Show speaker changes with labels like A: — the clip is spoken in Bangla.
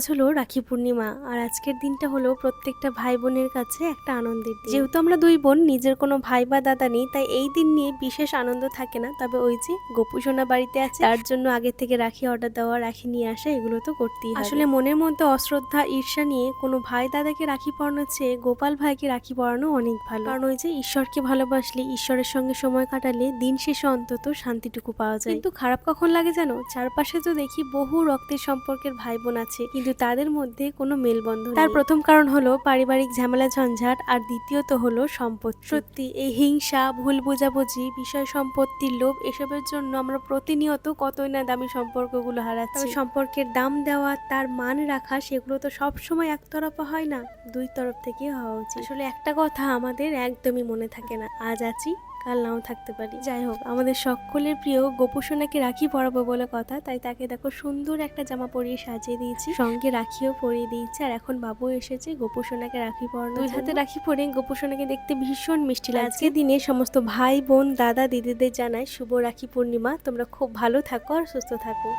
A: আজ হলো রাখি পূর্ণিমা, আর আজকের দিনটা হলো প্রত্যেকটা ভাই বোনের কাছে একটা আনন্দের দিন। যেহেতু আমরা দুই বোন, নিজের কোনো ভাই বা দাদা নেই, তাই এই দিন নিয়ে বিশেষ আনন্দ থাকে না। তবে ওই যে গোপুসোনা বাড়িতে আছে, তার জন্য আগে থেকে রাখি অর্ডার দেওয়া, রাখি নিয়ে আসা, এগুলো তো করতেই আসলে মনের মধ্যে অশ্রদ্ধা, ঈর্ষা নিয়ে কোনো ভাই দাদাকে রাখি পরানোর চেয়ে গোপাল ভাইকে রাখি পরানো অনেক ভালো। কারণ ওই যে ঈশ্বরকে ভালোবাসলে, ঈশ্বরের সঙ্গে সময় কাটালে দিন শেষে অন্তত শান্তিটুকু পাওয়া যায়। কিন্তু খারাপ কখন লাগে জানো? চারপাশে তো দেখি বহু রক্তের সম্পর্কের ভাই বোন আছে। কিন্তু তাদের মধ্যে কোনো মেলবন্ধন তার প্রথম কারণ হলো পারিবারিক ঝামেলা ঝঞ্ঝাট আর দ্বিতীয়ত হলো সম্পদ সত্যি এই হিংসা ভুল বোঝাবুঝি বিষয় সম্পত্তির লোভ এসবের জন্য আমরা প্রতিনিয়ত কতই না দামি সম্পর্কগুলো হারাচ্ছি। সম্পর্কের দাম দেওয়া তার মান রাখা সেগুলো তো সব সময় একতরফা হয় না দুই তরফ থেকে হওয়া উচিত। আসলে একটা কথা আমাদের একদমই মনে থাকে না। আজ আছি কাল নাও থাকতে পারি। যাই হোক আমাদের সকলের প্রিয় গোপুসোনাকে রাখি পরাবো বলে কথা তাই তাকে দেখো সুন্দর একটা জামা পরিয়ে সাজিয়ে দিয়েছি সঙ্গে রাখিও পরিয়ে দিয়েছি আর এখন বাবু এসেছে গোপুসোনাকে রাখি পরানো দুই হাতে রাখি পরে গোপুসোনাকে দেখতে ভীষণ মিষ্টি লাগছে। আজকের দিনে সমস্ত ভাই বোন দাদা দিদিদের জানাই শুভ রাখি পূর্ণিমা তোমরা খুব ভালো থাকো আর সুস্থ থাকো।